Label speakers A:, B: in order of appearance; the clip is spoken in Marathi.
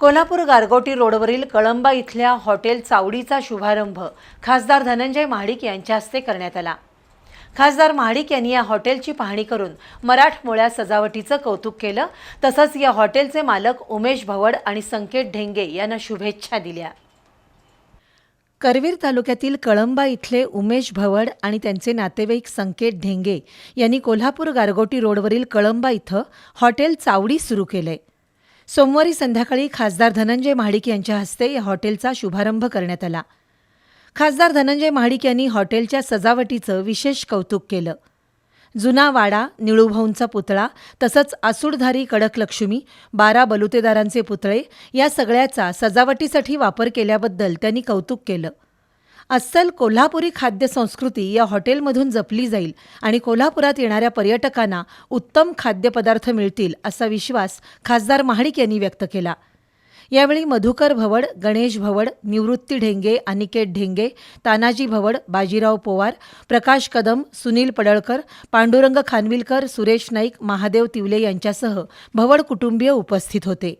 A: कोल्हापूर गारगोटी रोडवरील कळंबा इथल्या हॉटेल चावडीचा शुभारंभ खासदार धनंजय महाडिक यांच्या हस्ते करण्यात आला. खासदार महाडिक यांनी या हॉटेलची पाहणी करून मराठमोळ्या सजावटीचं कौतुक केलं. तसंच या हॉटेलचे मालक उमेश भवड आणि संकेत ढेंगे यांना शुभेच्छा दिल्या. करवीर तालुक्यातील कळंबा इथले उमेश भवड आणि त्यांचे नातेवाईक संकेत ढेंगे यांनी कोल्हापूर गारगोटी रोडवरील कळंबा इथं हॉटेल चावडी सुरू केलंय. सोमवारी संध्याकाळी खासदार धनंजय महाडिक यांच्या हस्ते या हॉटेलचा शुभारंभ करण्यात आला. खासदार धनंजय महाडिक यांनी हॉटेलच्या सजावटीचं विशेष कौतुक केलं. जुना वाडा निळूभाऊंचा पुतळा तसंच आसूडधारी कडक लक्ष्मी बारा बलुतेदारांचे पुतळे या सगळ्याचा सजावटीसाठी वापर केल्याबद्दल त्यांनी कौतुक केलं. अस्सल कोल्हापुरी खाद्य संस्कृती या हॉटेलमधून जपली जाईल आणि कोल्हापुरात येणाऱ्या पर्यटकांना उत्तम खाद्यपदार्थ मिळतील असा विश्वास खासदार महाडिक यांनी व्यक्त केला. यावेळी मधुकर भवड गणेश भवड निवृत्ती ढेंगे अनिकेत ढेंगे तानाजी भवड बाजीराव पोवार प्रकाश कदम सुनील पडळकर पांडुरंग खानविलकर सुरेश नाईक महादेव तिवले यांच्यासह भवड कुटुंबीय उपस्थित होते.